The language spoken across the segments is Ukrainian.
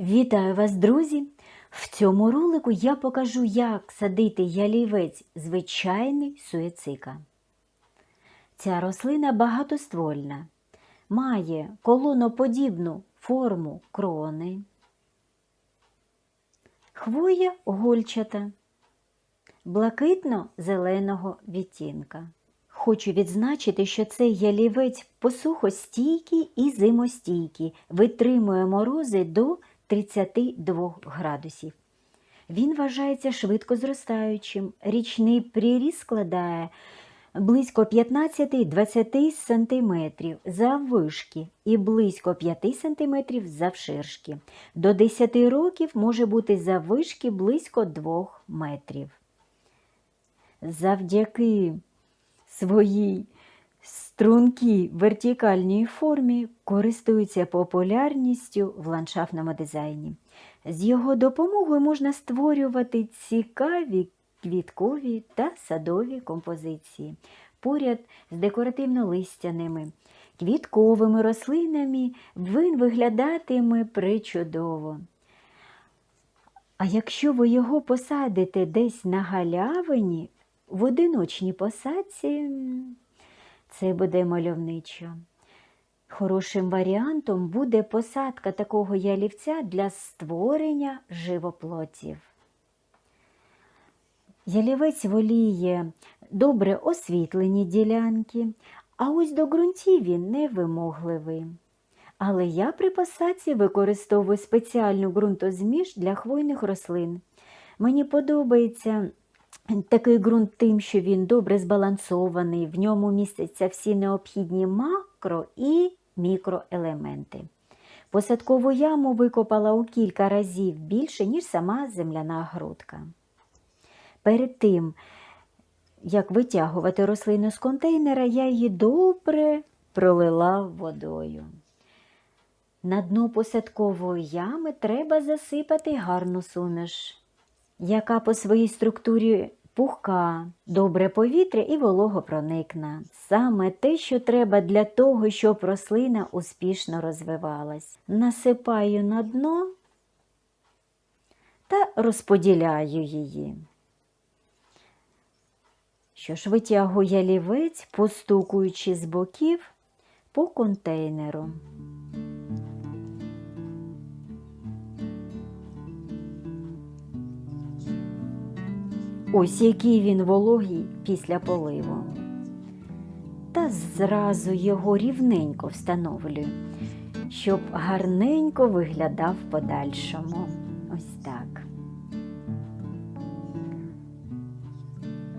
Вітаю вас, друзі! В цьому ролику я покажу, як садити ялівець звичайний суєцика. Ця рослина багатоствольна, має колоноподібну форму крони, хвоя гольчата, блакитно-зеленого відтінка. Хочу відзначити, що цей ялівець посухостійкий і зимостійкий, витримує морози до 32 градусів. Він вважається швидко зростаючим. Річний приріст складає близько 15-20 см заввишки і близько 5 см завширшки. До 10 років може бути заввишки близько 2 метрів. Завдяки своїй стрункій вертикальній формі користуються популярністю в ландшафтному дизайні. З його допомогою можна створювати цікаві квіткові та садові композиції поряд з декоративно-листяними. Квітковими рослинами він виглядатиме причудово. А якщо ви його посадите десь на галявині, в одиночній посадці, це буде мальовничо. Хорошим варіантом буде посадка такого ялівця для створення живоплотів. Ялівець воліє добре освітлені ділянки, а ось до ґрунтів він невимогливий. Але я при посадці використовую спеціальну ґрунтозміш для хвойних рослин. Мені подобається такий ґрунт тим, що він добре збалансований, в ньому містяться всі необхідні макро і мікроелементи. Посадкову яму викопала у кілька разів більше, ніж сама земляна грудка. Перед тим, як витягувати рослину з контейнера, я її добре пролила водою. На дно посадкової ями треба засипати гарну суміш, яка по своїй структурі пухка, добре повітря і вологопроникна. Саме те, що треба для того, щоб рослина успішно розвивалась. Насипаю на дно та розподіляю її. Що ж, витягую ялівець, постукуючи з боків по контейнеру. Ось який він вологий після поливу. Та зразу його рівненько встановлюю, щоб гарненько виглядав в подальшому. Ось так.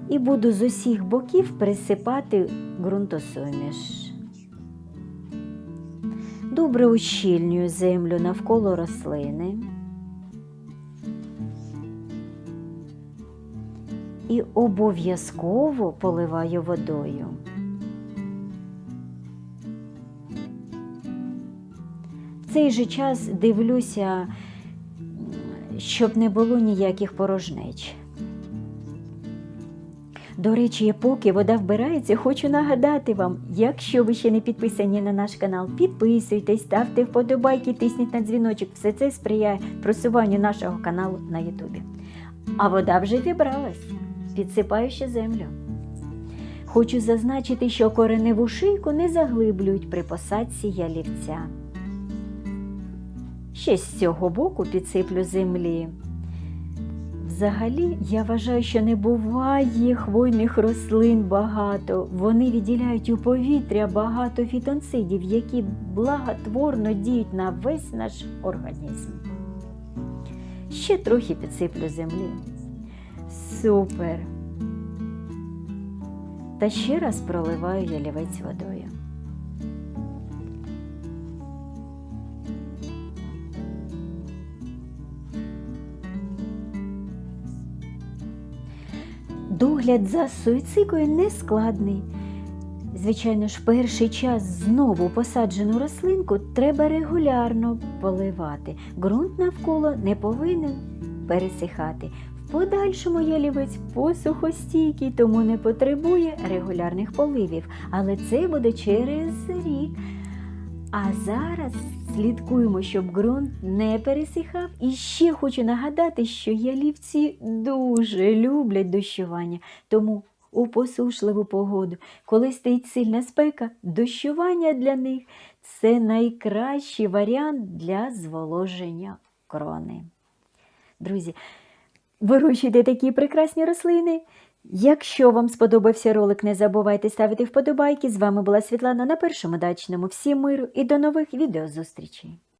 І буду з усіх боків присипати ґрунтосуміш. Добре ущільнюю землю навколо рослини. І обов'язково поливаю водою. В цей же час дивлюся, щоб не було ніяких порожнеч. До речі, поки вода вбирається, хочу нагадати вам, якщо ви ще не підписані на наш канал, підписуйтесь, ставте вподобайки, тисніть на дзвіночок. Все це сприяє просуванню нашого каналу на Ютубі. А вода вже вібралась підсипаю ще землю. Хочу зазначити, що кореневу шийку не заглиблюють при посадці ялівця. Ще з цього боку підсиплю землі. Взагалі, я вважаю, що не буває хвойних рослин багато. Вони відділяють у повітря багато фітонцидів, які благотворно діють на весь наш організм. Ще трохи підсиплю землі. Супер. Та ще раз проливаю ялівець водою. Догляд за суїцикою не складний. Звичайно ж, перший час знову посаджену рослинку треба регулярно поливати. Ґрунт навколо не повинен пересихати. В подальшому ялівець посухостійкий, тому не потребує регулярних поливів, але це буде через рік. А зараз слідкуємо, щоб ґрунт не пересихав. І ще хочу нагадати, що ялівці дуже люблять дощування, тому у посушливу погоду, коли стоїть сильна спека, дощування для них це найкращий варіант для зволоження крони. Друзі, вирощуйте такі прекрасні рослини. Якщо вам сподобався ролик, не забувайте ставити вподобайки. З вами була Світлана на першому дачному. Всім миру і до нових відеозустрічей!